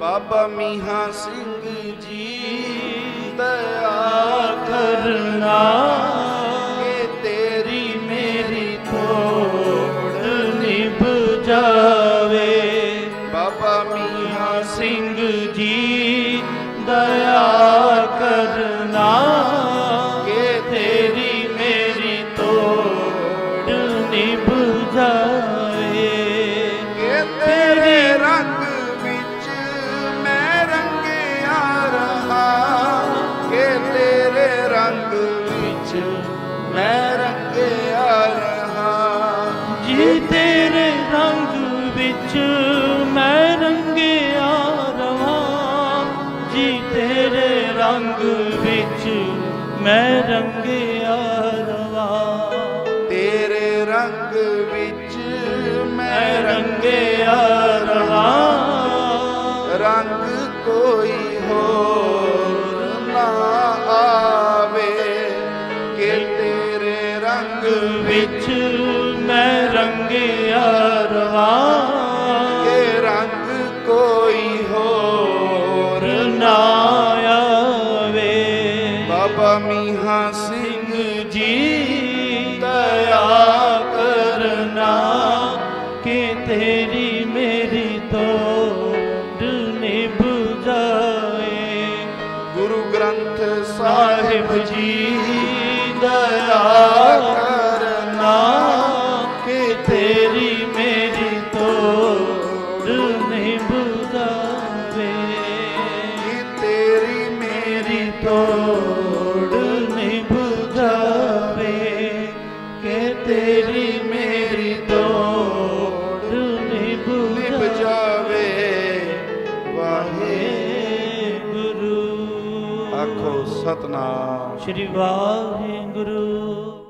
ਬਾਬਾ ਮੀਹਾ ਸਿੰਘ ਜੀ ਦਇਆ ਕਰਨਾ ਕੇ ਤੇਰੀ ਮੇਰੀ ਥੋੜ ਨਿਭ ਜਾਵੇ। ਬਾਬਾ ਮੀਹਾ ਸਿੰਘ ਜੀ ਦਇਆ ਮੈਂ ਰੰਗਿਆ ਰਹਾ। ਜੀ ਤੇਰੇ ਰੰਗ ਵਿੱਚ ਮੈਂ ਰੰਗਿਆ ਰਵਾਂ। ਜੀ ਤੇਰੇ ਰੰਗ ਵਿੱਚ ਮੈਂ ਰੰਗਿਆ ਰਵਾਂ। ਤੇਰੇ ਰੰਗ ਵਿੱਚ ਮੈਂ ਰੰਗਿਆ ਰਵਾਂ। ਰੰਗ ਕੋਈ ਹੋਰ ਵਿੱਚ ਮੈਂ ਰੰਗਿਆ ਰਵਾਂ ਕੇ ਰੰਗ ਕੋਈ ਹੋਰ ਨਾ ਆਵੇ। ਬਾਬਾ ਮੀਹਾ ਸਿੰਘ ਜੀ ਦਇਆ ਕਰਨਾ ਕਿ ਤੇਰੀ ਮੇਰੀ ਤੋੜ ਨਿਭ ਜਾਏ ਗੁਰੂ ਗ੍ਰੰਥ ਸਾਹਿਬ ਜੀ ਦਇਆ ਤੇਰੀ ਮੇਰੀ ਤੋੜ ਜਾਵੇ ਕਿ ਤੇਰੀ ਮੇਰੀ ਤੋੜ ਨਿਭ ਜਾਵੇ ਕਿ ਤੇਰੀ ਮੇਰੀ ਤੋੜ ਨਿਭ ਨਿਭ ਜਾਵੇ ਵਾਹੇ ਗੁਰੂ ਆਖੋ ਸਤਨਾਮ। ਸ਼੍ਰੀ ਵਾਹਿਗੁਰੂ।